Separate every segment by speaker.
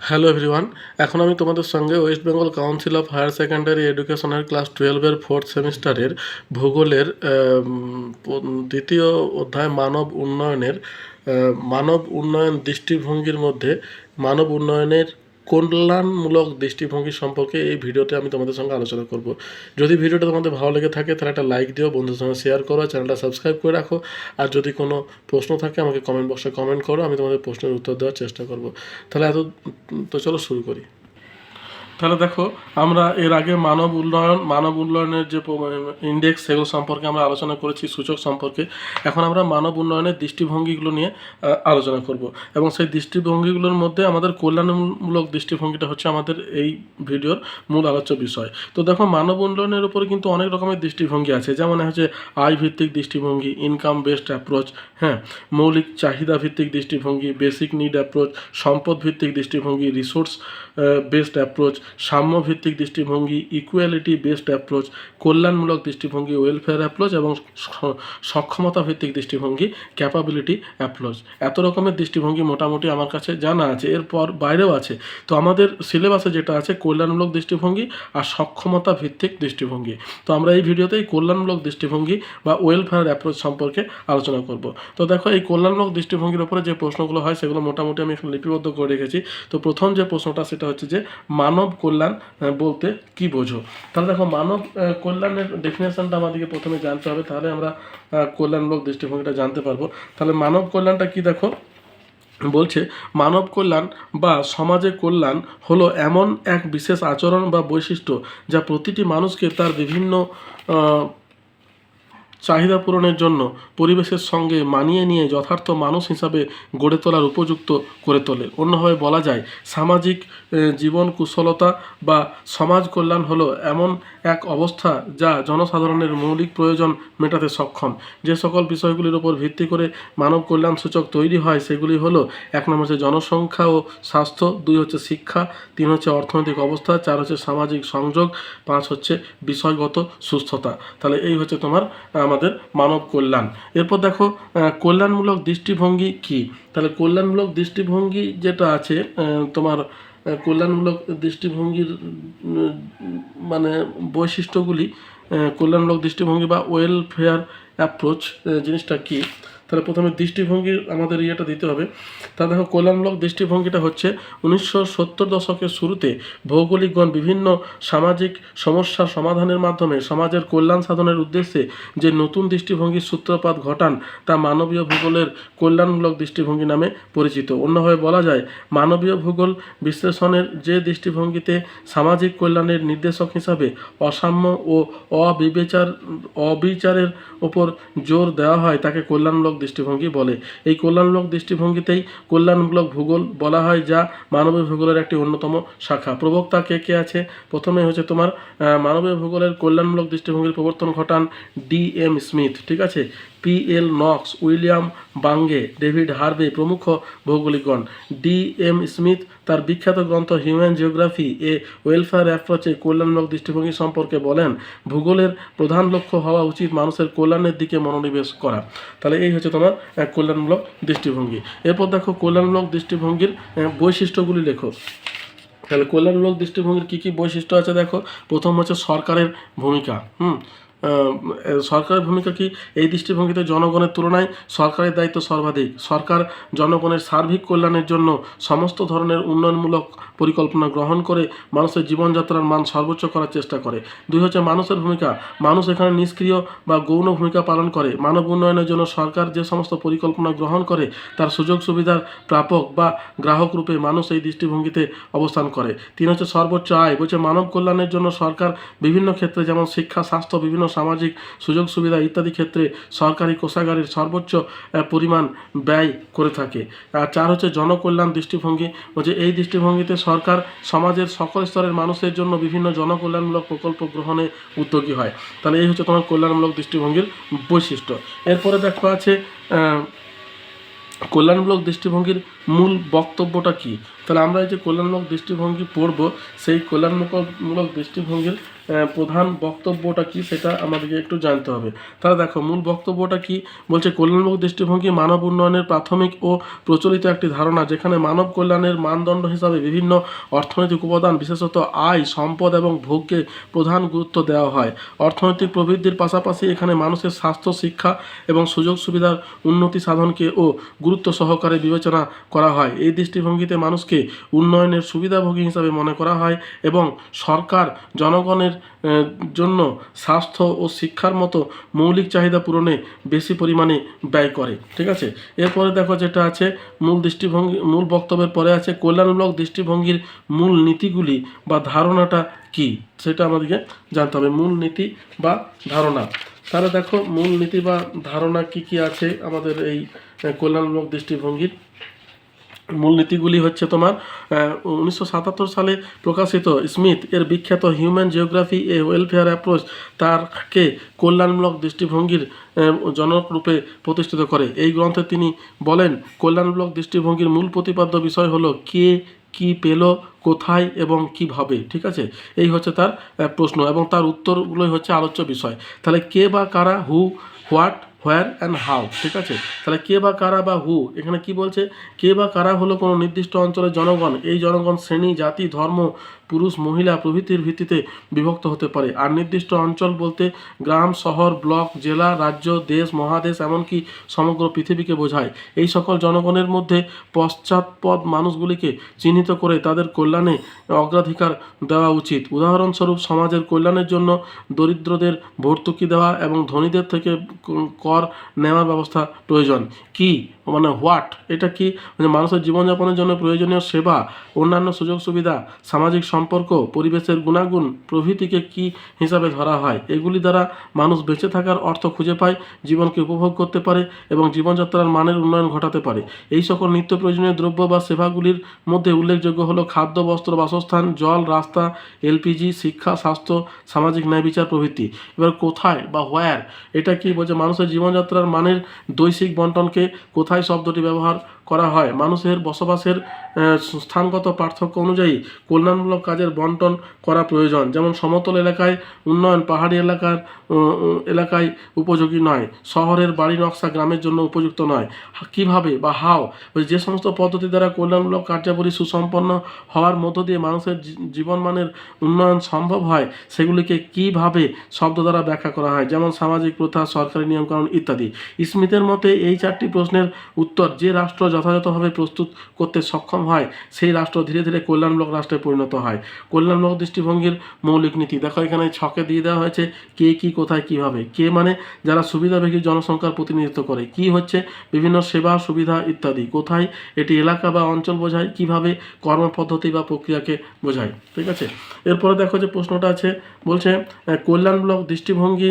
Speaker 1: Hello everyone, এখন আমি তোমাদের সঙ্গে West Bengal council of higher secondary এডুকেশনের ক্লাস টুয়েলভের ফোর্থ সেমিস্টারের ভূগোলের দ্বিতীয় অধ্যায় মানব উন্নয়নের মানব উন্নয়ন দৃষ্টিভঙ্গির মধ্যে মানব উন্নয়নের কল্যাণমূলক দৃষ্টিভঙ্গি সম্পর্কে এই ভিডিওতে আমি তোমাদের সঙ্গে আলোচনা করব। যদি ভিডিওটা তোমাদের ভালো লেগে থাকে, তাহলে একটা লাইক দিও, বন্ধুদের সঙ্গে শেয়ার করো চ্যানেলটা সাবস্ক্রাইব করে রাখো। আর যদি কোনো প্রশ্ন থাকে, আমাকে কমেন্ট বক্সে কমেন্ট করো, আমি তোমাদের প্রশ্নের উত্তর দেওয়ার চেষ্টা করব। তাহলে এত তো চলো শুরু করি। তাহলে দেখো, আমরা এর আগে মানব উন্নয়ন, মানব উন্নয়নের যে ইন্ডেক্স সেগুলো সম্পর্কে আমরা আলোচনা করেছি, সূচক সম্পর্কে। এখন আমরা মানব উন্নয়নের দৃষ্টিভঙ্গিগুলো নিয়ে আলোচনা করব। এবং সেই দৃষ্টিভঙ্গিগুলোর মধ্যে আমাদের কল্যাণমূলক দৃষ্টিভঙ্গিটা হচ্ছে আমাদের এই ভিডিওর মূল আলোচ্য বিষয়। তো দেখো, মানব উন্নয়নের উপরে কিন্তু অনেক রকমের দৃষ্টিভঙ্গি আছে। যেমন হচ্ছে আয় ভিত্তিক দৃষ্টিভঙ্গি ইনকাম বেসড অ্যাপ্রোচ হ্যাঁ? মৌলিক চাহিদা ভিত্তিক দৃষ্টিভঙ্গি বেসিক নিড অ্যাপ্রোচ সম্পদ ভিত্তিক দৃষ্টিভঙ্গি রিসোর্স বেসড অ্যাপ্রোচ সাম্য ভিত্তিক দৃষ্টিভঙ্গি ইকুয়ালিটি বেসড অ্যাপ্রোচ কল্যাণমূলক দৃষ্টিভঙ্গি ওয়েলফেয়ার অ্যাপ্রোচ এবং সক্ষমতা ভিত্তিক দৃষ্টিভঙ্গি ক্যাপাবিলিটি অ্যাপ্রোচ এত রকমের দৃষ্টিভঙ্গি মোটামুটি আমার কাছে জানা আছে, এরপর বাইরেও আছে। তো আমাদের সিলেবাসে যেটা আছে, কল্যাণমূলক দৃষ্টিভঙ্গি আর সক্ষমতা ভিত্তিক দৃষ্টিভঙ্গি। তো আমরা এই ভিডিওতে এই কল্যাণমূলক দৃষ্টিভঙ্গি বা ওয়েলফেয়ার অ্যাপ্রোচ সম্পর্কে আলোচনা করব। তো দেখো, এই কল্যাণমূলক দৃষ্টিভঙ্গির উপরে যে প্রশ্নগুলো হয়, সেগুলো মোটামুটি আমি এখানে লিপিবদ্ধ করে রেখেছি। তো প্রথম যে প্রশ্নটা, সেটা হচ্ছে যে মানব কল্যাণ বলতে কি বোঝো? তাহলে দেখো, মানব কল্যাণের ডেফিনেশনটা আমাদেরকে প্রথমে জানতে হবে, তাহলে আমরা কল্যাণমূলক দৃষ্টিভঙ্গিটা জানতে পারব। তাহলে মানব কল্যাণটা কি দেখো? বলছে, মানব কল্যাণ বা সমাজের কল্যাণ হলো এমন এক বিশেষ আচরণ বা বৈশিষ্ট্য যা প্রতিটি মানুষকে তার বিভিন্ন চাহিদা পূরণের জন্য পরিবেশের সঙ্গে মানিয়ে নিয়ে যথার্থ মানুষ হিসাবে গড়ে তোলার উপযুক্ত করে তোলে। অন্যভাবে বলা যায়, সামাজিক জীবন কুশলতা বা সমাজ কল্যাণ হলো এমন এক অবস্থা যা জনসাধারণের মৌলিক প্রয়োজন মেটাতে সক্ষম। যে সকল বিষয়গুলির উপর ভিত্তি করে মানব কল্যাণ সূচক তৈরি হয় সেগুলি হলো, এক নম্বর হচ্ছে জনসংখ্যা ও স্বাস্থ্য, দুই হচ্ছে শিক্ষা, তিন হচ্ছে অর্থনৈতিক অবস্থা, চার হচ্ছে সামাজিক সংযোগ, পাঁচ হচ্ছে বিষয়গত সুস্থতা। তাহলে এই হচ্ছে তোমার আমাদের মানব কল্যাণ। এরপর দেখো কল্যাণমূলক দৃষ্টিভঙ্গি কি? তাহলে কল্যাণমূলক দৃষ্টিভঙ্গি যেটা আছে তোমার কল্যাণমূলক দৃষ্টিভঙ্গির মানে বৈশিষ্ট্যগুলি কল্যাণমূলক দৃষ্টিভঙ্গি বা ওয়েলফেয়ার অ্যাপ্রোচ জিনিসটা কি? তাহলে প্রথমে দৃষ্টিভঙ্গির আমাদের ইয়েটা দিতে হবে। তা দেখো কল্যাণমূলক দৃষ্টিভঙ্গিটা হচ্ছে উনিশশো সত্তর দশকের শুরুতে ভৌগোলিকগণ বিভিন্ন সামাজিক সমস্যার সমাধানের মাধ্যমে সমাজের কল্যাণ সাধনের উদ্দেশ্যে যে নতুন দৃষ্টিভঙ্গির সূত্রপাত ঘটান, তা মানবীয় ভূগোলের কল্যাণমূলক দৃষ্টিভঙ্গি নামে পরিচিত। অন্যভাবে বলা যায়, মানবীয় ভূগোল বিশ্লেষণের যে দৃষ্টিভঙ্গিতে সামাজিক কল্যাণের নির্দেশক হিসাবে অসাম্য ও অবিবেচার, অবিচারের ওপর জোর দেওয়া হয়, তাকে কল্যাণমূলক দৃষ্টিভঙ্গি বলে। এই কল্যাণমূলক দৃষ্টিভঙ্গিতেই কল্যাণমূলক ভূগোল বলা হয় যা মানবীয় ভূগোলের একটি অন্যতম শাখা। প্রবক্তা কে কে আছে? প্রথমে হচ্ছে তোমার মানবীয় ভূগোলের কল্যাণমূলক দৃষ্টিভঙ্গির প্রবর্তন ঘটান ডি এম স্মিথ, ঠিক আছে? P L Knox, William Bunge, David Harvey প্রমুখ ভৌগোলিকগণ। ডি এম স্মিথ, তার বিখ্যাত গ্রন্থ হিউম্যান জিওগ্রাফি এ ওয়েলফেয়ার অ্যাপ্রোচে কল্যাণমূলক দৃষ্টিভঙ্গি সম্পর্কে বলেন, ভূগোলের প্রধান লক্ষ্য হওয়া উচিত মানুষের কল্যাণের দিকে মনোনিবেশ করা। তাহলে এই হচ্ছে তোমার কল্যাণমূলক দৃষ্টিভঙ্গি। এরপর দেখো কল্যাণমূলক দৃষ্টিভঙ্গির বৈশিষ্ট্যগুলি লেখো। তাহলে কল্যাণমূলক দৃষ্টিভঙ্গির কী কী বৈশিষ্ট্য আছে দেখো? প্রথম হচ্ছে সরকারের ভূমিকা, হুম? সরকারের ভূমিকা কি? এই দৃষ্টিভঙ্গিতে জনগণের তুলনায় সরকারের দায়িত্ব সর্বাধিক। সরকার জনগণের সার্বিক কল্যাণের জন্য সমস্ত ধরনের উন্নয়নমূলক পরিকল্পনা গ্রহণ করে মানুষের জীবনযাত্রার মান সর্বোচ্চ করার চেষ্টা করে। দুই হচ্ছে মানুষের ভূমিকা। মানুষ এখানে নিষ্ক্রিয় বা গৌণ ভূমিকা পালন করে। মানব উন্নয়নের জন্য সরকার যে সমস্ত পরিকল্পনা গ্রহণ করে, তার সুযোগ সুবিধার প্রাপক বা গ্রাহক রূপে মানুষ এই দৃষ্টিভঙ্গিতে অবস্থান করে। তিন হচ্ছে সর্বোচ্চ আয়। বলছে মানব কল্যাণের জন্য সরকার বিভিন্ন ক্ষেত্রে যেমন শিক্ষা, স্বাস্থ্য, বিভিন্ন সামাজিক সুযোগ সুবিধা ইত্যাদি ক্ষেত্রে সরকারি কোষাগারের সর্বোচ্চ পরিমাণ ব্যয় করে থাকে। আর চার হচ্ছে জনকল্যাণ দৃষ্টিভঙ্গি। বলছে এই দৃষ্টিভঙ্গিতে সরকার সমাজের সকল স্তরের মানুষের জন্য বিভিন্ন জনকল্যাণমূলক প্রকল্প গ্রহণে উদ্যোগী হয়। তাহলে এই হচ্ছে তোমার কল্যাণমূলক দৃষ্টিভঙ্গির বৈশিষ্ট্য। এরপরে দেখো আছে কল্যাণমূলক দৃষ্টিভঙ্গির মূল বক্তব্যটা কি? তাহলে আমরা এই যে কল্যাণমূলক দৃষ্টিভঙ্গি পড়ব সেই কল্যাণমূলক দৃষ্টিভঙ্গির আহ, প্রধান বক্তব্যটা কি সেটা আমাদেরকে একটু জানতে হবে। তাহলে দেখো, মূল বক্তব্যটা কি? বলছে, কল্যাণমূলক দৃষ্টিভঙ্গি, মানব উন্নয়নের প্রাথমিক ও প্রচলিত একটি ধারণা, যেখানে মানব কল্যাণের মানদণ্ড হিসাবে বিভিন্ন অর্থনৈতিক উপাদান, বিশেষত আয়, সম্পদ এবং ভোগকে প্রধান গুরুত্ব দেওয়া হয়। অর্থনৈতিক প্রবৃদ্ধির পাশাপাশি এখানে মানুষের স্বাস্থ্য, শিক্ষা এবং সুযোগ সুবিধার উন্নতি সাধনকে ও গুরুত্ব সহকারে বিবেচনা করা হয়। এই দৃষ্টিভঙ্গিতে মানুষকে উন্নয়নের সুবিধাভোগী হিসাবে মনে করা হয় এবং সরকার, জনগণের জন্য স্বাস্থ্য ও শিক্ষার মতো মৌলিক চাহিদা পূরণে বেশি পরিমাণে ব্যয় করে, ঠিক আছে? এরপরে দেখো যেটা আছে, মূল দৃষ্টিভঙ্গি, মূল বক্তব্যের পরে আছে, কল্যাণমূলক দৃষ্টিভঙ্গির মূল নীতিগুলি বা ধারণাটা কি? সেটা আমাদেরকে জানতে হবে, মূল নীতি বা ধারণা। তাহলে দেখো, মূল নীতি বা ধারণা কি কি আছে আমাদের এই কল্যাণমূলক দৃষ্টিভঙ্গির? মূলনীতিগুলি হচ্ছে তোমার উনিশশো সাতাত্তর সালে প্রকাশিত স্মিথ এর বিখ্যাত human geography a welfare approach তারকে কল্যাণমূলক দৃষ্টিভঙ্গির জনক রূপে প্রতিষ্ঠিত করে। এই গ্রন্থে তিনি বলেন, কল্যাণমূলক দৃষ্টিভঙ্গির মূল প্রতিপাদ্য বিষয় হলো কে কি পেল, কোথায় এবং কীভাবে, ঠিক আছে? এই হচ্ছে তার প্রশ্ন এবং তার উত্তরগুলোই হচ্ছে আলোচ্য বিষয়। তাহলে কে বা কারা who what where and how ঠিক আছে? তাহলে কে বা কারা বা হু এখানে কি বলছে? কে বা কারা হলো কোনো নির্দিষ্ট অঞ্চলের জনগণ? এই জনগণ শ্রেণি, জাতি, ধর্ম, পুরুষ, মহিলা প্রভৃতির ভিত্তিতে বিভক্ত হতে পারে। আর নির্দিষ্ট অঞ্চল বলতে গ্রাম, শহর, ব্লক, জেলা, রাজ্য, দেশ, মহাদেশ, এমনকি সমগ্র পৃথিবীকে বোঝায়। এই সকল জনগণের মধ্যে পশ্চাৎপদ মানুষগুলিকে চিহ্নিত করে তাদের কল্যাণে অগ্রাধিকার দেওয়া উচিত। উদাহরণস্বরূপ, সমাজের কল্যাণের জন্য দরিদ্রদের ভর্তুকি দেওয়া এবং ধনীদের থেকে কর, নেওয়ার ব্যবস্থা প্রয়োজন। কি? মানে হোয়াট এটা কি? মানে মানুষের জীবনযাপনের জন্য প্রয়োজনীয় সেবা, অন্যান্য সুযোগ সুবিধা, সামাজিক সম্পর্ক, পরিবেশের গুণাগুণ, প্রভৃতিকে কি হিসাবে ধরা হয়? এগুলি দ্বারা মানুষ বেঁচে থাকার অর্থ খুঁজে পায়, জীবনকে উপভোগ করতে পারে এবং জীবনযাত্রার মানের উন্নয়ন ঘটাতে পারে। এই সকল নিত্য প্রয়োজনীয় দ্রব্য বা সেবাগুলির মধ্যে উল্লেখযোগ্য হলো খাদ্য, বস্ত্র, বাসস্থান, জল, রাস্তা, এলপিজি, শিক্ষা, স্বাস্থ্য, সামাজিক ন্যায় বিচার প্রভৃতি। এবার কোথায় বা হোয়ার এটা কি বলছে মানুষের জীবনযাত্রার মানের দৈশিক বন্টনকে কোথায় শব্দটি ব্যবহার করা হয়? মানুষের বসবাসের স্থানগত পার্থক্য অনুযায়ী কল্যাণমূলক কাজের বন্টন করা প্রয়োজন। যেমন সমতল এলাকায় উন্নয়ন, পাহাড়ি এলাকার এলাকায় উপযোগী নয়, শহরের বাড়ি নকশা গ্রামের জন্য উপযুক্ত নয়। কীভাবে বা হাও? যে সমস্ত পদ্ধতি দ্বারা কল্যাণমূলক কার্যাবলী সুসম্পন্ন হওয়ার মধ্য দিয়ে মানুষের জীবনমানের উন্নয়ন সম্ভব হয়, সেগুলিকে কীভাবে শব্দ দ্বারা ব্যাখ্যা করা হয়? যেমন সামাজিক প্রথা, সরকারি নিয়মকানুন ইত্যাদি। স্মিথের মতে এই চারটি প্রশ্নের উত্তর যে রাষ্ট্র যথাযথভাবে প্রস্তুত করতে সক্ষম হয়, সেই রাষ্ট্র ধীরে ধীরে কল্যাণমূলক রাষ্ট্রে পরিণত হয়। কল্যাণমূলক দৃষ্টিভঙ্গির মৌলিক নীতি। দেখো, এখানে ছকে দিয়ে দেওয়া হয়েছে কে কি, কোথায়, কীভাবে। কে মানে যারা সুবিধাভোগী জনসংখ্যার প্রতিনিধিত্ব করে। কি হচ্ছে? বিভিন্ন সেবা, সুবিধা ইত্যাদি। কোথায়? এটি এলাকা বা অঞ্চল বোঝায়। কীভাবে কর্মপদ্ধতি বা প্রক্রিয়াকে বোঝায়। ঠিক আছে? এরপরে দেখো যে প্রশ্নটা আছে, বলছে কল্যাণমূলক দৃষ্টিভঙ্গি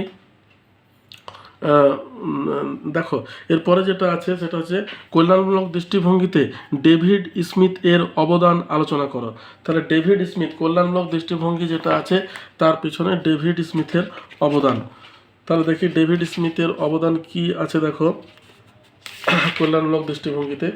Speaker 1: দেখো, এরপরে যেটা আছে, সেটা হচ্ছে কল্যাণমূলক দৃষ্টিভঙ্গিতে ডেভিড স্মিথ এর অবদান আলোচনা করো। তাহলে ডেভিড স্মিথ, কল্যাণমূলক দৃষ্টিভঙ্গি যেটা আছে, তার পিছনে ডেভিড স্মিথের অবদান। তাহলে দেখি ডেভিড স্মিথের অবদান কি আছে, দেখো। কল্যাণমূলক দৃষ্টিভঙ্গিতে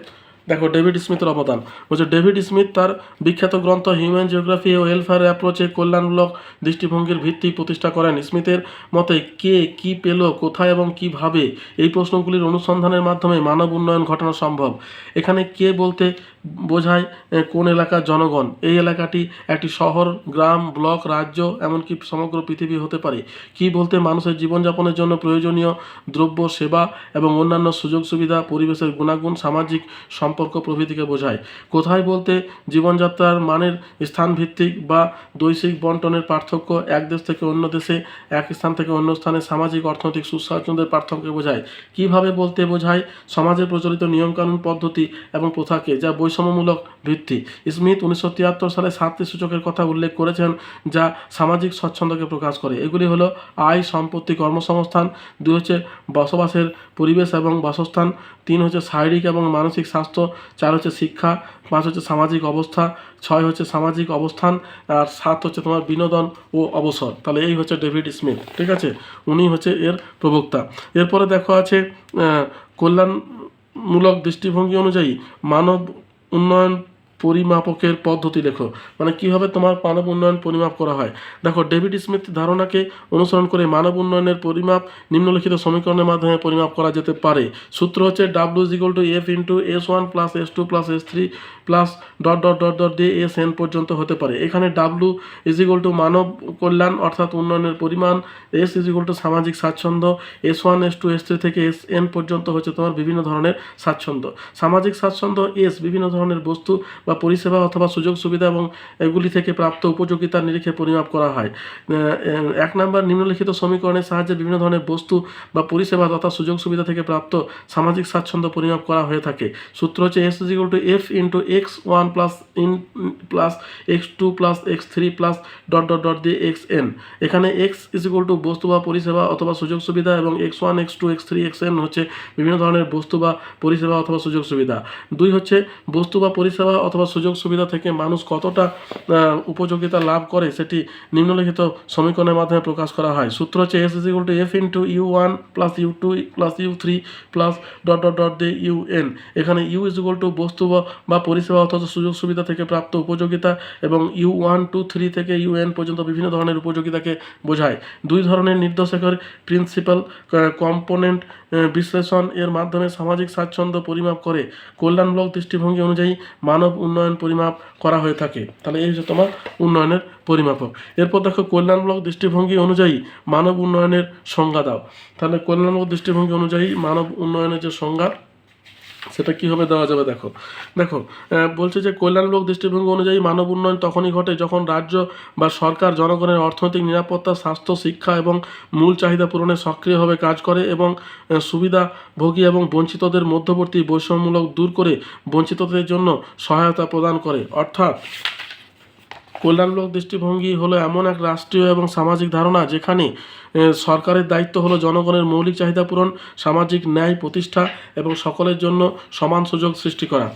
Speaker 1: দেখো, ডেভিড স্মিথের অবদান। বলছে, ডেভিড স্মিথ তার বিখ্যাত গ্রন্থ হিউম্যান জিওগ্রাফি ও ওয়েলফেয়ার অ্যাপ্রোচে কল্যাণমূলক দৃষ্টিভঙ্গির ভিত্তি প্রতিষ্ঠা করেন। স্মিথের মতে, কে, কি পেল, কোথায় এবং কীভাবে? এই প্রশ্নগুলির অনুসন্ধানের মাধ্যমে মানব উন্নয়ন ঘটানো সম্ভব। এখানে কে বলতে বোঝায় কোন এলাকার জনগণ। এই এলাকাটি একটি শহর, গ্রাম, ব্লক, রাজ্য, এমনকি সমগ্র পৃথিবী হতে পারে। কি বলতে মানুষের জীবনযাপনের জন্য প্রয়োজনীয় দ্রব্য, সেবা এবং অন্যান্য সুযোগ সুবিধা, পরিবেশের গুণাগুণ, সামাজিক সম্পর্ক প্রভৃতিকে বোঝায়। কোথায় বলতে জীবনযাত্রার মানের স্থানভিত্তিক বা দৈশিক বন্টনের পার্থক্য এক দেশ থেকে অন্য দেশে, এক স্থান থেকে অন্য স্থানে সামাজিক, অর্থনৈতিক সুস্বাচ্ছন্দ্যের পার্থক্য বোঝায়। কীভাবে বলতে বোঝায়? সমাজে প্রচলিত নিয়মকানুন পদ্ধতি এবং প্রথাকে, যা বৈষম্যমূলক ভিত্তি। স্মিথ উনিশশো তিয়াত্তর সালে সাতটি সূচকের কথা উল্লেখ করেছেন যা সামাজিক স্বচ্ছন্দকে প্রকাশ করে। এগুলি হলো আয়, সম্পত্তি, কর্মসংস্থান, দুই হচ্ছে বসবাসের পরিবেশ এবং বাসস্থান, তিন হচ্ছে শারীরিক এবং মানসিক স্বাস্থ্য, চার হচ্ছে শিক্ষা, পাঁচ হচ্ছে সামাজিক অবস্থা, ছয় হচ্ছে সামাজিক অবস্থান, আর সাত হচ্ছে তোমার বিনোদন ও অবসর। তাহলে এই হচ্ছে ডেভিড স্মিথ, ঠিক আছে? উনি হচ্ছে এর প্রবক্তা। এরপরে দেখো আছে কল্যাণমূলক দৃষ্টিভঙ্গি অনুযায়ী মানব উন্নয়ন পরিমাপকের পদ্ধতি লেখো মানে কীভাবে তোমার মানব উন্নয়ন পরিমাপ করা হয়। দেখো, ডেভিড স্মিথ ধারণাকে অনুসরণ করে মানব উন্নয়নের পরিমাপ নিম্নলিখিত সমীকরণের মাধ্যমে পরিমাপ করা যেতে পারে। সূত্র হচ্ছে W equal to F into S one plus S two plus S three plus dot dot dot dot দিয়ে এস এন পর্যন্ত হতে পারে। এখানে ডাব্লু ইজিকল টু মানব কল্যাণ অর্থাৎ উন্নয়নের পরিমাণ এস ইজিকল টু সামাজিক স্বাচ্ছন্দ্য S one S two S three থেকে এস এন পর্যন্ত হচ্ছে তোমার বিভিন্ন ধরনের স্বাচ্ছন্দ্য। সামাজিক স্বাচ্ছন্দ্য এস বিভিন্ন ধরনের বস্তু বা পরিষেবা অথবা সুযোগ সুবিধা এবং এগুলি থেকে প্রাপ্ত উপযোগিতার নিরিখে পরিমাপ করা হয়। এক নম্বর নিম্নলিখিত সমীকরণের সাহায্যে বিভিন্ন ধরনের বস্তু বা পরিষেবা তথা সুযোগ সুবিধা থেকে প্রাপ্ত সামাজিক স্বাচ্ছন্দ্য পরিমাপ করা হয়ে থাকে। সূত্র হচ্ছে S equal to F into X one plus in plus X two plus X three plus dot dot dot দিয়ে এক্স এন এখানে এক্স ইজিকল টু বস্তু বা পরিষেবা অথবা সুযোগ সুবিধা এবং X one X two X three X N হচ্ছে বিভিন্ন ধরনের বস্তু বা পরিষেবা অথবা সুযোগ সুবিধা। দুই হচ্ছে বস্তু বা পরিষেবা অথবা সুযোগ সুবিধা থেকে মানুষ কতটা উপযোগিতা লাভ করে সেটি নিম্নলিখিত সমীকরণের মাধ্যমে প্রকাশ করা হয়। সূত্র হচ্ছে S is equal to F into U one plus U two plus U three plus dot dot dot দিয়ে ইউ এন এখানে ইউ ইজ ইকুয়াল টু বস্তু বা- বা পরিষেবা অথবা সুযোগ সুবিধা থেকে প্রাপ্ত উপযোগিতা এবং ইউ ওয়ান টু থ্রি থেকে ইউ এন পর্যন্ত বিভিন্ন ধরনের উপযোগিতাকে বোঝায়। দুই ধরনের নির্দেশকের প্রিন্সিপাল কম্পোনেন্ট বিশ্লেষণ এর মাধ্যমে সামাজিক স্বাচ্ছন্দ্য পরিমাপ করে। কল্যাণমূলক দৃষ্টিভঙ্গি অনুযায়ী মানব উন্নয়ন পরিমাপ করা হয়ে থাকে। তাহলে এই হচ্ছে তোমার উন্নয়নের পরিমাপক। এরপর দেখো কল্যাণমূলক দৃষ্টিভঙ্গি অনুযায়ী মানব উন্নয়নের সংজ্ঞা দাও। তাহলে কল্যাণমূলক দৃষ্টিভঙ্গি অনুযায়ী মানব উন্নয়নের যে সংজ্ঞা সেটা কীভাবে দেওয়া যাবে দেখো। দেখো বলছে যে কল্যাণমূলক দৃষ্টিভঙ্গি অনুযায়ী মানব উন্নয়ন তখনই ঘটে যখন রাজ্য বা সরকার জনগণের অর্থনৈতিক নিরাপত্তা, স্বাস্থ্য, শিক্ষা এবং মূল চাহিদা পূরণে সক্রিয়ভাবে কাজ করে এবং সুবিধাভোগী এবং বঞ্চিতদের মধ্যবর্তী বৈষম্যমূলক দূর করে বঞ্চিতদের জন্য সহায়তা প্রদান করে। অর্থাৎ কল্যাণমূলক দৃষ্টিভঙ্গি হলো এমন এক রাষ্ট্রীয় এবং সামাজিক ধারণা যেখানে সরকারের দায়িত্ব হলো জনগণের মৌলিক চাহিদা পূরণ, সামাজিক ন্যায় প্রতিষ্ঠা এবং সকলের জন্য সমান সুযোগ সৃষ্টি করা।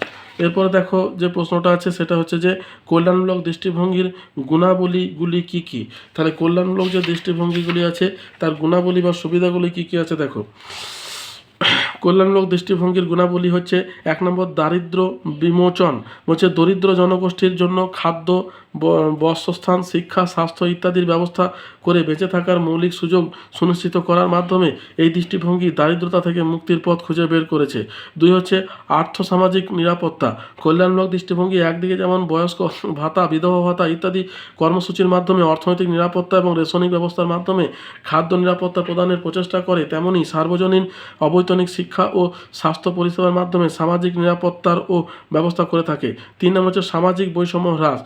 Speaker 1: এরপরে দেখো যে প্রশ্নটা আছে, সেটা হচ্ছে যে কল্যাণমূলক দৃষ্টিভঙ্গির গুণাবলীগুলি কি কি? তাহলে কল্যাণমূলক যে দৃষ্টিভঙ্গিগুলি আছে, তার গুণাবলী বা সুবিধাগুলি কি কি আছে দেখো। কল্যাণমূলক দৃষ্টিভঙ্গির গুণাবলী হচ্ছে এক নম্বর দারিদ্র বিমোচন, হচ্ছে দরিদ্র জনগোষ্ঠীর জন্য খাদ্য বস্ত্রস্থান শিক্ষা, স্বাস্থ্য ইত্যাদির ব্যবস্থা করে বেঁচে থাকার মৌলিক সুযোগ সুনিশ্চিত করার মাধ্যমে এই দৃষ্টিভঙ্গি দারিদ্রতা থেকে মুক্তির পথ খুঁজে বের করেছে। দুই হচ্ছে আর্থসামাজিক নিরাপত্তা। কল্যাণমূলক দৃষ্টিভঙ্গি একদিকে যেমন বয়স্ক, ভাতা, বিধবা ভাতা ইত্যাদি কর্মসূচির মাধ্যমে অর্থনৈতিক নিরাপত্তা এবং রেশনিক ব্যবস্থার মাধ্যমে খাদ্য নিরাপত্তা প্রদানের প্রচেষ্টা করে, তেমনি সার্বজনীন অবৈতনিক শিক্ষা ও স্বাস্থ্য পরিষেবার মাধ্যমে সামাজিক নিরাপত্তার ও ব্যবস্থা করে থাকে। তিন নম্বর হচ্ছে সামাজিক বৈষম্য হ্রাস।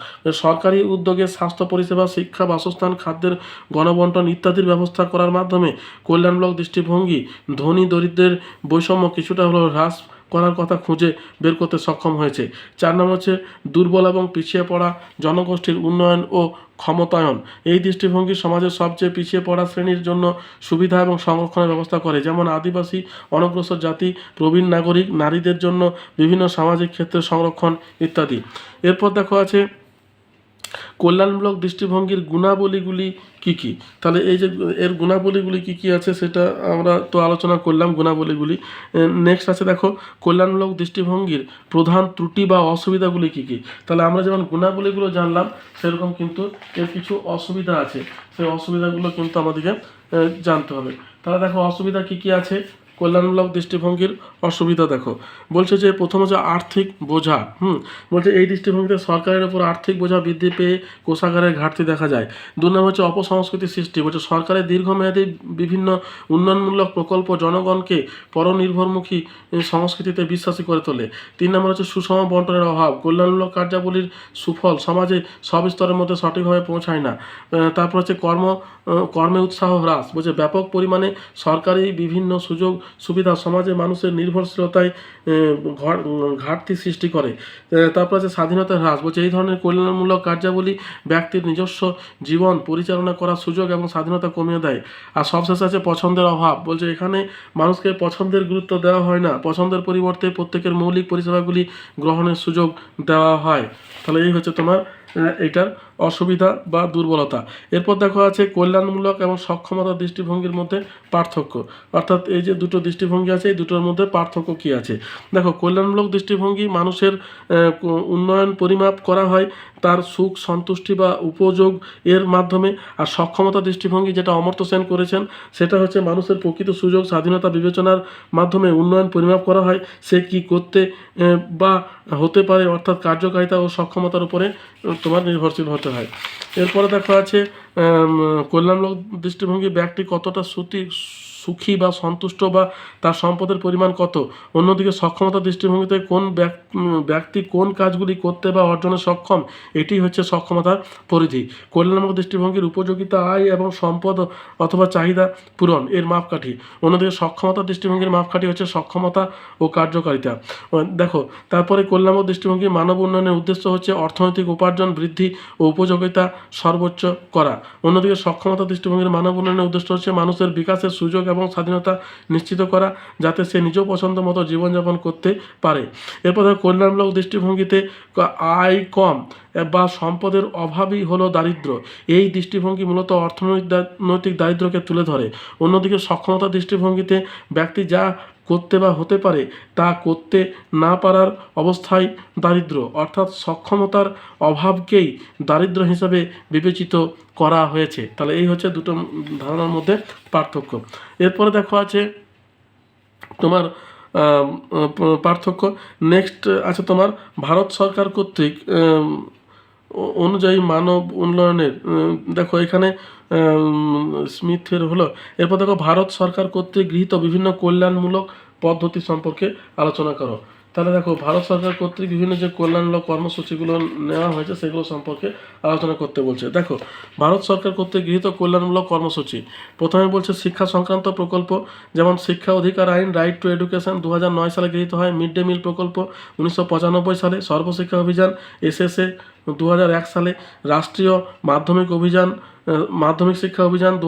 Speaker 1: সরকারি উদ্যোগে স্বাস্থ্য পরিষেবা, শিক্ষা, বাসস্থান, খাদ্যের গণবন্টন ইত্যাদির ব্যবস্থা করার মাধ্যমে কল্যাণমূলক দৃষ্টিভঙ্গি, ধনী দরিদ্রের বৈষম্য কিছুটা হলেও হ্রাস করার কথা খুঁজে বের করতে সক্ষম হয়েছে। চার নম্বর হচ্ছে দুর্বল এবং পিছিয়ে পড়া জনগোষ্ঠীর উন্নয়ন ও ক্ষমতায়ন। এই দৃষ্টিভঙ্গি সমাজের সবচেয়ে পিছিয়ে পড়া শ্রেণির জন্য সুবিধা এবং সংরক্ষণের ব্যবস্থা করে। যেমন আদিবাসী, অনগ্রসর জাতি, প্রবীণ নাগরিক, নারীদের জন্য বিভিন্ন সামাজিক ক্ষেত্রে সংরক্ষণ ইত্যাদি। এরপর দেখো আছে কল্যাণমূলক দৃষ্টিভঙ্গির গুণাবলীগুলি কি কি? তাহলে এই যে এর গুণাবলীগুলি কি কি আছে সেটা আমরা তো আলোচনা করলাম গুণাবলীগুলি। নেক্সট আছে দেখো, কল্যাণমূলক দৃষ্টিভঙ্গির প্রধান ত্রুটি বা অসুবিধাগুলি কি কি? তাহলে আমরা যেমন গুণাবলীগুলো জানলাম, সেরকম কিন্তু এর কিছু অসুবিধা আছে। সেই অসুবিধাগুলো কিন্তু আমাদেরকে জানতে হবে। তাহলে দেখো, অসুবিধা কি কি আছে? কল্যাণমূলক দৃষ্টিভঙ্গির অসুবিধা দেখো। বলছে যে প্রথম হচ্ছে আর্থিক বোঝা, হুম, বলছে এই দৃষ্টিভঙ্গিতে সরকারের উপর আর্থিক বোঝা বৃদ্ধি পেয়ে কোষাগারের ঘাটতি দেখা যায়। দু নম্বর হচ্ছে অপসংস্কৃতি সৃষ্টি, বলছে সরকারের দীর্ঘমেয়াদী বিভিন্ন উন্নয়নমূলক প্রকল্প জনগণকে পরনির্ভরমুখী সংস্কৃতিতে বিশ্বাসী করে তোলে। তিন নম্বর হচ্ছে সুষম বন্টনের অভাব, কল্যাণমূলক কার্যাবলীর সুফল সমাজে সব স্তরের মধ্যে সঠিকভাবে পৌঁছায় না। তারপর হচ্ছে কর্ম কর্মে উৎসাহ হ্রাস, বলছে ব্যাপক পরিমাণে সরকারি বিভিন্ন সুযোগ সুবিধা সমাজে মানুষের নির্ভরশীলতায় ঘাটতি সৃষ্টি করে। তারপর আছে স্বাধীনতা হ্রাস। বলছে এই ধরনের কল্যাণমূলক কার্যাবলী ব্যক্তির নিজস্ব জীবন পরিচালনা করার সুযোগ এবং স্বাধীনতা কমিয়ে দেয়। আর সবশেষে আছে পছন্দের অভাব। বলছে এখানে মানুষকে পছন্দের গুরুত্ব দেওয়া হয় না। পছন্দের পরিবর্তে প্রত্যেকের মৌলিক পরিষেবাগুলি গ্রহণের সুযোগ দেওয়া হয়। তাহলে এই হচ্ছে তোমার এটার অসুবিধা বা দুর্বলতা। এরপর দেখো আছে কল্যাণমূলক এবং সক্ষমতা দৃষ্টিভঙ্গির মধ্যে পার্থক্য। অর্থাৎ এই যে দুটো দৃষ্টিভঙ্গি আছে, এই দুটোর মধ্যে পার্থক্য কী আছে? দেখো, কল্যাণমূলক দৃষ্টিভঙ্গি মানুষের উন্নয়ন, পরিমাপ করা হয় তার সুখ, সন্তুষ্টি বা উপযোগ এর মাধ্যমে আর সক্ষমতা দৃষ্টিভঙ্গি যেটা অমর্ত্য সেন করেছেন, সেটা হচ্ছে মানুষের প্রকৃত সুযোগ, স্বাধীনতা বিবেচনার মাধ্যমে উন্নয়ন পরিমাপ করা হয়, সে কি করতে বা হতে পারে অর্থাৎ কার্যকারিতা ও সক্ষমতার উপরে তোমার নির্ভরশীল হতে হয়। এরপরে দেখা আছে কল্যাণমূলক দৃষ্টিভঙ্গি ব্যক্তি কতটা সুতি সুখী বা সন্তুষ্ট বা তার সম্পদের পরিমাণ কত? অন্যদিকে সক্ষমতা দৃষ্টিভঙ্গিতে কোন ব্যক- ব্যক্তি কোন কাজগুলি করতে বা অর্জনে সক্ষম? এটি হচ্ছে সক্ষমতার পরিধি। কল্যাণমূলক দৃষ্টিভঙ্গির উপযোগিতা, আয় এবং সম্পদ অথবা চাহিদা পূরণ, এর মাপকাঠি। অন্যদিকে সক্ষমতা দৃষ্টিভঙ্গির মাপকাঠি হচ্ছে সক্ষমতা ও কার্যকারিতা। দেখো, তারপরে কল্যাণমূলক দৃষ্টিভঙ্গি মানব উন্নয়নের উদ্দেশ্য হচ্ছে অর্থনৈতিক উপার্জন, বৃদ্ধি ও উপযোগিতা সর্বোচ্চ করা। অন্যদিকে সক্ষমতা দৃষ্টিভঙ্গির মানব উন্নয়নের উদ্দেশ্য হচ্ছে মানুষের বিকাশের সুযোগ এবং স্বাধীনতা নিশ্চিত করা যাতে সে নিজ পছন্দ মতো জীবনযাপন করতে পারে। এরপর কল্যাণমূলক দৃষ্টিভঙ্গিতে আয় কম বা সম্পদের অভাবই হলো দারিদ্র। এই দৃষ্টিভঙ্গি মূলত অর্থনৈতিক দারিদ্রকে তুলে ধরে। অন্যদিকে সক্ষমতা দৃষ্টিভঙ্গিতে ব্যক্তি যা করতে বা হতে পারে, তা করতে না পারার অবস্থায় দারিদ্র, অর্থাৎ সক্ষমতার অভাবকেই দারিদ্র হিসাবে বিবেচিত করা হয়েছে। তাহলে এই হচ্ছে দুটো ধারণার মধ্যে পার্থক্য। এরপরে দেখো আছে তোমার পার্থক্য। নেক্সট আছে তোমার, ভারত সরকার কর্তৃক অনুযায়ী মানব উন্নয়নের দেখো এখানে স্মিথের হলো, এরপর দেখো ভারত সরকার কর্তৃক গৃহীত বিভিন্ন কল্যাণমূলক পদ্ধতি সম্পর্কে আলোচনা করো। তাহলে দেখো, ভারত সরকার কর্তৃক বিভিন্ন যে কল্যাণমূলক কর্মসূচিগুলো নেওয়া হয়েছে, সেগুলো সম্পর্কে আলোচনা করতে বলছে। দেখো, ভারত সরকার কর্তৃক গৃহীত কল্যাণমূলক কর্মসূচি। প্রথমে বলছে শিক্ষা সংক্রান্ত প্রকল্প, যেমন শিক্ষা অধিকার আইন রাইট টু এডুকেশন দু সালে গৃহীত হয় মিড ডে মিল প্রকল্প উনিশশো পঁচানব্বই সালে, সর্বশিক্ষা অভিযান এসএসএ দু সালে, রাষ্ট্রীয় মাধ্যমিক অভিযান মাধ্যমিক শিক্ষা অভিযান দু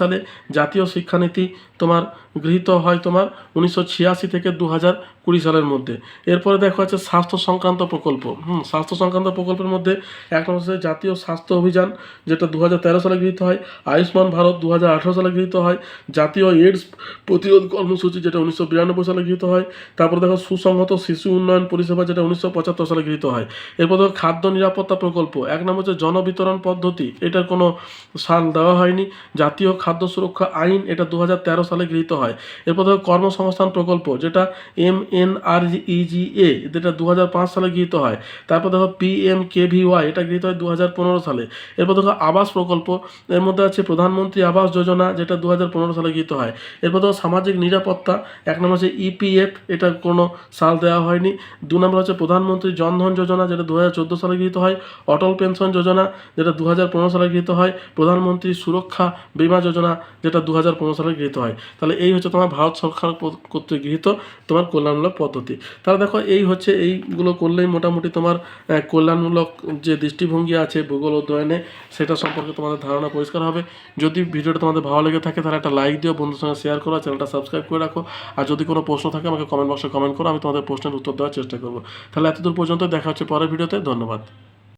Speaker 1: সালে, জাতীয় শিক্ষানীতি তোমার গৃহীত হয় তোমার উনিশশো ছিয়াশি থেকে দু হাজার কুড়ি সালের মধ্যে। এরপরে দেখো আছে স্বাস্থ্য সংক্রান্ত প্রকল্প। হুম, স্বাস্থ্য সংক্রান্ত প্রকল্পের মধ্যে এক নম্বর জাতীয় স্বাস্থ্য অভিযান, যেটা দু হাজার তেরো সালে গৃহীত হয়। আয়ুষ্মান ভারত দু হাজার আঠারো সালে গৃহীত হয়। জাতীয় এইডস প্রতিরোধ কর্মসূচি, যেটা উনিশশো বিরানব্বই সালে গৃহীত হয়। তারপর দেখো সুসংহত শিশু উন্নয়ন পরিষেবা, যেটা উনিশশো পঁচাত্তর সালে গৃহীত হয়। এরপর দেখো খাদ্য নিরাপত্তা প্রকল্প, এক নম্বর হচ্ছে জনবিতরণ পদ্ধতি, এটার কোনো সাল দেওয়া হয়নি। জাতীয় খাদ্য সুরক্ষা আইন, এটা দু তেরো সালে গৃহীত হয়। এরপর দেখো কর্মসংস্থান প্রকল্প, যেটা এম এন আর ইজিএ যেটা দু সালে গৃহীত হয়। তারপর দেখো P M K V Y, এটা গৃহীত হয় দু সালে। এরপর দেখো আবাস প্রকল্প, এর মধ্যে আছে প্রধানমন্ত্রী আবাস যোজনা, যেটা দু সালে গৃহীত হয়। এরপর দেখো সামাজিক নিরাপত্তা, এক নম্বর হচ্ছে ইপিএফ এটা কোনো সাল দেওয়া হয়নি। দু নম্বর হচ্ছে প্রধানমন্ত্রী জনধন যোজনা, যেটা দু হাজার চোদ্দ সালে গৃহীত হয়। অটল পেনশন যোজনা, যেটা দু হাজার পনেরো সালে গৃহীত হয়। প্রধানমন্ত্রী সুরক্ষা বীমা যোজনা, যেটা দু হাজার পনেরো সালে গৃহীত হয়। তাহলে এই হচ্ছে তোমার ভারত সরকার কর্তৃক গৃহীত তোমার কল্যাণমূলক পদ্ধতি। তাহলে দেখো এই হচ্ছে এইগুলো করলেই মোটামুটি তোমার কল্যাণমূলক যে দৃষ্টিভঙ্গি আছে ভূগোল অধ্যয়নে, সেটা সম্পর্কে তোমাদের ধারণা পরিষ্কার হবে। যদি ভিডিওটা তোমাদের ভালো লেগে থাকে, তাহলে একটা লাইক দিও বন্ধুর সঙ্গে শেয়ার করো, চ্যানেলটা সাবস্ক্রাইব করে রাখো। আর যদি কোনো প্রশ্ন থাকে, আমাকে কমেন্ট বক্সে কমেন্ট করো, আমি তোমাদের প্রশ্নের উত্তর দেওয়ার চেষ্টা করব। তাহলে এতদূর পর্যন্ত দেখা হচ্ছে পরের ভিডিওতে, ধন্যবাদ।